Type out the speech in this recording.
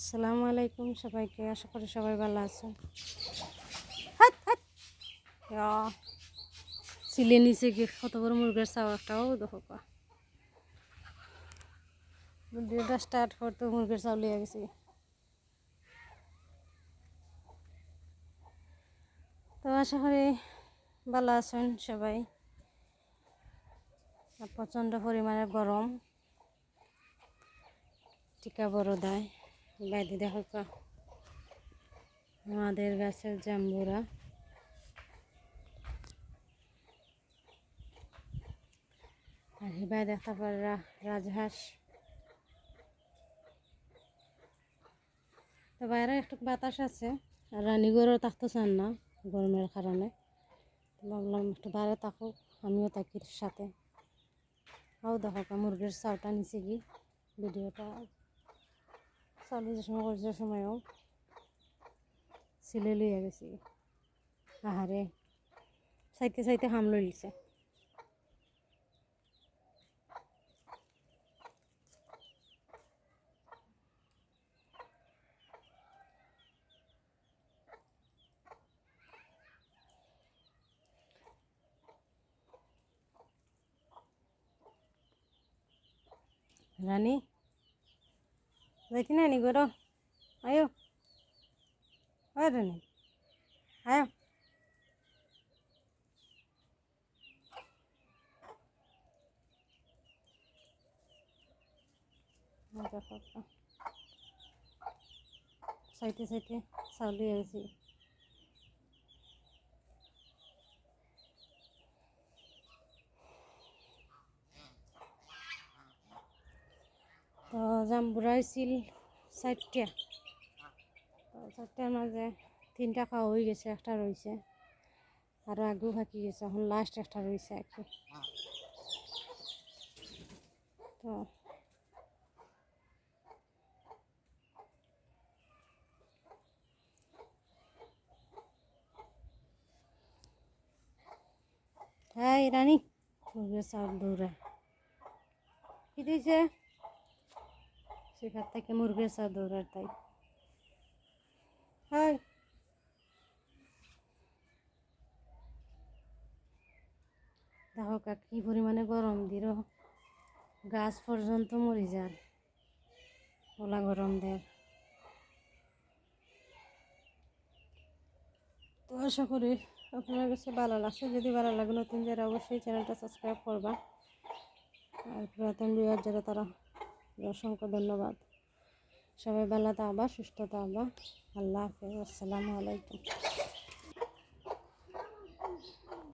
আসসালামু আলাইকুম সবাইকে, আশা করি সবাই ভালো আছেন। সিলে নিচে গিয়ে কত বড় মুরগের চাও একটাও দেখো ভিডিওটা স্টার্ট করতে মুরগের চাউল লিয়ে গেছি। তো আশা করি ভালো আছেন সবাই। প্রচণ্ড পরিমাণে গরম। টিকা বড় দেয়। বাইরে দেখো আমাদের গাছের জাম্বুরা। আর হিবাই দেখতে পারে রাজহাঁস। তো বাইরে একটু বাতাস আছে, আর রানীগড়ও থাকতে চান না গরমের কারণে। ভাবলাম একটু বাইরে থাকুক আমিও থাকি সাথে। আও দেখো মুরগির চাউটা নিচে কি ভিডিওটা চালু সময় করছে সময়ও সিলে লইয়া গেছি। আহারে চাইতে চাইতে হাম লই লিছে। রানী যাইতি না নি গরো আয়ো আয় রানী আয়ো সাইটে সাইটে চাউলি গেছি তো জাম্বুরা হয়েছিল চারটা তো চারটার মাঝে তিনটা খাওয়া হয়ে গেছে, একটা রয়েছে আরও আগেও থাকি গেছে এখন লাস্ট একটা রয়েছে আর কি তো হ্যাঁ রানী দৌড়া কি দিয়েছে সেখান থেকে মুরগির চাউল দৌড়ার তাই। হাই। দেখো কি পরিমাণে গরম দিল। গাছ পর্যন্ত মরে যান ওলা গরম দেয়। তো আশা করি আপনার কাছে ভালো লাগছে। যদি ভালো লাগে নতুন, যারা অবশ্যই চ্যানেলটা সাবস্ক্রাইব করবা। আর পুরাতন বিয়ার যারা, তারা অসংখ্য ধন্যবাদ। সবাই ভালো থাকবা সুস্থ থাকবা। আল্লাহ হাফেজ। আসসালামু আলাইকুম।